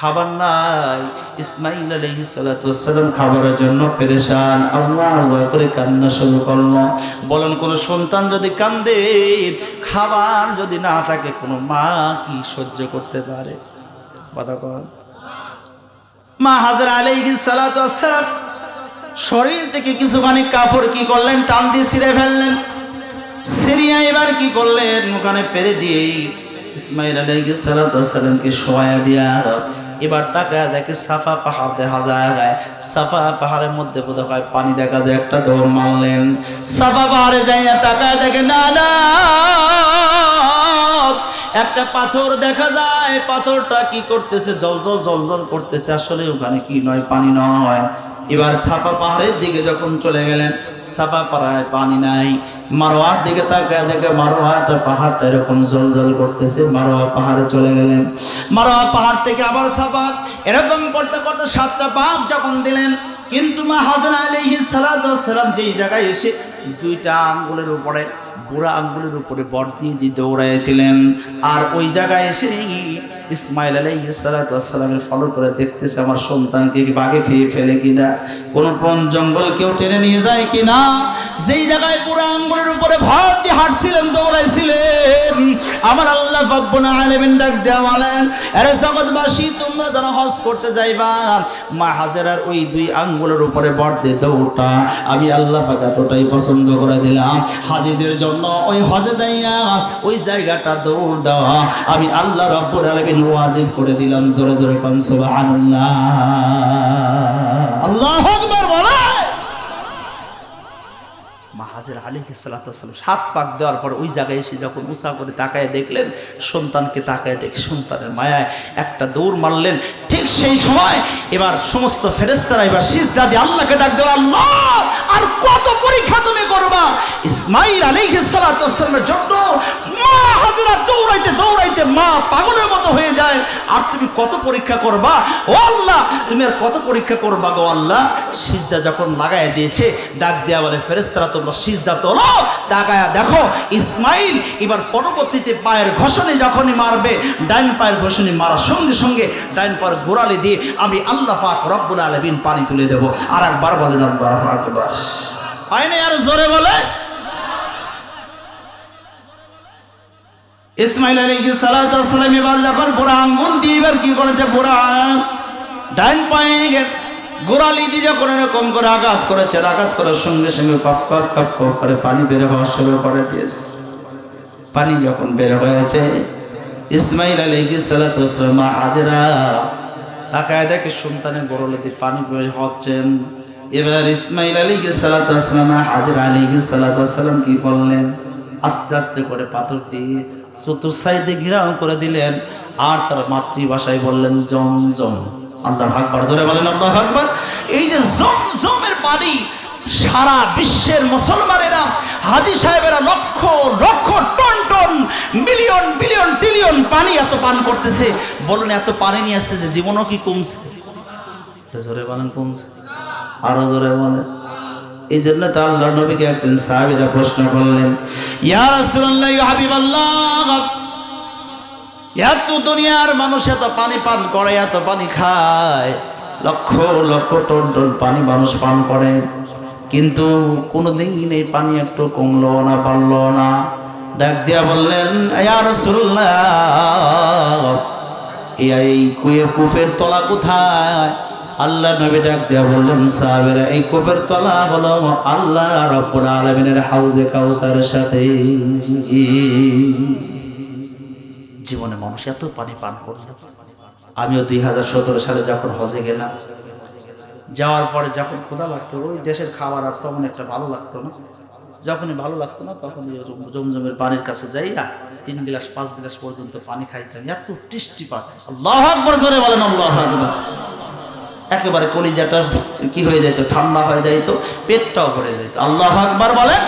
খাবার নাই। ইসমাইল আলাইহি সালাম খাবারের জন্য পেরেশান। আল্লাহ আল্লাহ করে কান্না শুরু করল। বলেন, কোন সন্তান যদি কান্দে, খাবার যদি না থাকে, কোনো মা কি সহ্য করতে পারে? কথা কন। মা হাজার আলাইহি সালাম শরীর থেকে কিছুখানি কাপড় কি করলেন? টান দিয়ে ছিঁড়ে ফেললেন। সিরিয়া এবার কি করলেন? ওখানে পেরে দিয়ে ইসমাইল আলাইহি সালামকে শোয়া দিয়া এবার তাকায় দেখে সাফা পাহাড় দেখা যায়। সাফা পাহাড়ের মধ্যে বোধ হয় পানি দেখা যায়, একটা দৌড় মারলেন। সাফা পাহাড়ে যাইয়া তাকায় দেখে, না না, একটা পাথর দেখা যায়। পাথরটা কি করতেছে? জল জল জল জল করতেছে। আসলে ওখানে কি নয়, পানি নয়। এবার ছাপা পাহাড়ের দিকে যখন চলে গেলেন, ছাপা পাহাড়ে পানি নাই। মারোয়ার দিকে তাকায় দেখে মারোয়াটা পাহাড়টা এরকম জল জল করতেছে, মারোয়া পাহাড়ে চলে গেলেন। মারোয়া পাহাড় থেকে আবার ছাপা, এরকম করতে করতে সাতটা পাপ যখন দিলেন, কিন্তু মা হাসান আলাইহিস সালাম যেই জায়গায় এসে দুইটা আঙ্গুলের উপরে বুড়া আঙ্গুলের উপরে বর দিয়ে দিয়ে দৌড়াইছিলেন আর ওই জায়গায় এসে ইসমাইল আলাইসালামের ফলো করে দেখতেছে, আমার সন্তানকে বাঘে খেয়ে ফেলে কিনা? কোন বন জঙ্গল কেউ টেনে নিয়ে যায় কিনা? যেই জায়গায় পুরো আঙ্গুলের উপরে ভর দিয়ে হাঁটছিলেন, দৌড়াইছিলেন। আমার আল্লাহ বাব্বনা আলেমিন ডাক দেওয়া আরে জগৎবাসী, তোমরা যারা হজ করতে যাইবা। মা হাজেরার ওই দুই আঙ্গুলের উপরে বর দিয়ে দৌড়টা, আমি আল্লাহ ফাঁকা তোটাই পছন্দ করে দিলাম। হাজিদের জন্য ওই হজে যাইয়া ওই জায়গাটা দৌড় দেওয়া। আমি আল্লাহ রব্বুর আলমিন ওয়াজিব করে দিলাম, জোরে জোরে কন আল্লাহ আল্লাহ বলে আলী সালাম সাত পাক দেওয়ার পর ওই জায়গায় এসে যখন উঁচা করে তাকায় দেখলেন, সন্তানকে তাকায় দেখে সন্তানের মায়ায় একটা দৌড় মারলেন। ঠিক সেই সময় এবার সমস্ত ফেরেস্তারা এবার সিজদা দাদি আল্লাহকে ডাক দেওয়া, আল্লাহ, আর কত পরীক্ষা তুমি করবা? ইসমাইল আলী সালাতামের জন্য মা পাগলের মতো হয়ে যায়। আর তুমি কত পরীক্ষা করবা? ও আল্লাহ, তুমি আর কত পরীক্ষা করবা গো আল্লাহ? সিজদা যখন লাগায় দিয়েছে, ডাক দেয়া বলে ফেরেস্তারা তোমরা সিজদা তোলো। তাকায়া দেখো, ইসমাইল এবার পরবর্তীতে পায়ের ঘষণে যখনই মারবে, ডাইন পায়ের ঘষণে মারার সঙ্গে সঙ্গে ডাইন পায়ের গোড়ালি দিয়ে আমি আল্লাহ পাক রব্বুল আলমিন পানি তুলে দেবো। আর একবার বলেন, আল্লাহ আকবার আইনে আর জোরে বলে? ইসমাইল আলী সালাম এবার যখন বুড়া আঙ্গুল দিয়ে এবার কি করেছে বুড়া? ডাইন পায়ে গোড়ালি দিয়ে যখন এরকম করে আঘাত করেছে আঘাত করার সঙ্গে সঙ্গে কফ কফ কফ কফ করে পানি বের হওয়া শুরু করে দিয়েছে। পানি যখন বের হয়েছে, ইসমাইল আলী সালাম হাজেরা, তাকায় দেখে সন্তানের গোড়ালি দিয়ে পানি বের হচ্ছেন এবার ইসমাইল আলী সালাম হাজির আলী সালাম কি করলেন? আস্তে আস্তে করে পাথর দিয়ে চতুর সাইডে ঘিরাও করে দিলেন, আর তার মাতৃভাষায় বললেন, জম জম। আল্লাহ আকবার, জোরে বলেন আল্লাহ আকবার। এই যে জম, জমের পানি সারা বিশ্বের মুসলমানেরা, হাজি সাহেবেরা lakh lakh ton ton, million, billion trillion পানি এত পান করতেছে। বলুন এত পানি নিয়ে আসতেছে, জীবনও কি কমছে? জোরে বলেন, কমছে। আরও জোরে বলেন। এই জন্য তো আল্লাহ নবীকে একদিন সাহাবিরা প্রশ্ন করলেন এত দুনিয়ার মানুষ এত পানি পান করে, এত পানি খায়, লক্ষ লক্ষ টন টন পানি মানুষ পান করে, কিন্তু কোনোদিন এই পানি একটু কমলো না, বাড়লো না। ডাক দিয়া বললেন এই কুয়ে কুফের তলা কোথায়? আল্লাহ নবী ডাক দিয়া বললেন, সাহাবেরা, এই কুফের তলা হলো আল্লাহ রব্বুল আলামিনের হাউজে কাউসারের সাথে। জীবনে মানুষ এত পানি পান করল আমিও দুই হাজার সতেরো সালে যখন হজে গেলাম, যাওয়ার পরে যখন ক্ষুধা লাগতো, ওই দেশের খাবার আর তখন একটা ভালো লাগতো না। যখনই ভালো লাগতো না তখন জমজমের পানির কাছে যাই আর তিন গ্লাস, পাঁচ গ্লাস পর্যন্ত পানি খাইতাম। এত টেস্টি পান। আল্লাহ আকবর, জোরে বলেন, আল্লাহ আকবর। একেবারে কলিজাটা কি হয়ে যেত ঠান্ডা হয়ে যাইতো পেটটাও ভরে যেত আল্লাহ আকবার বলেন।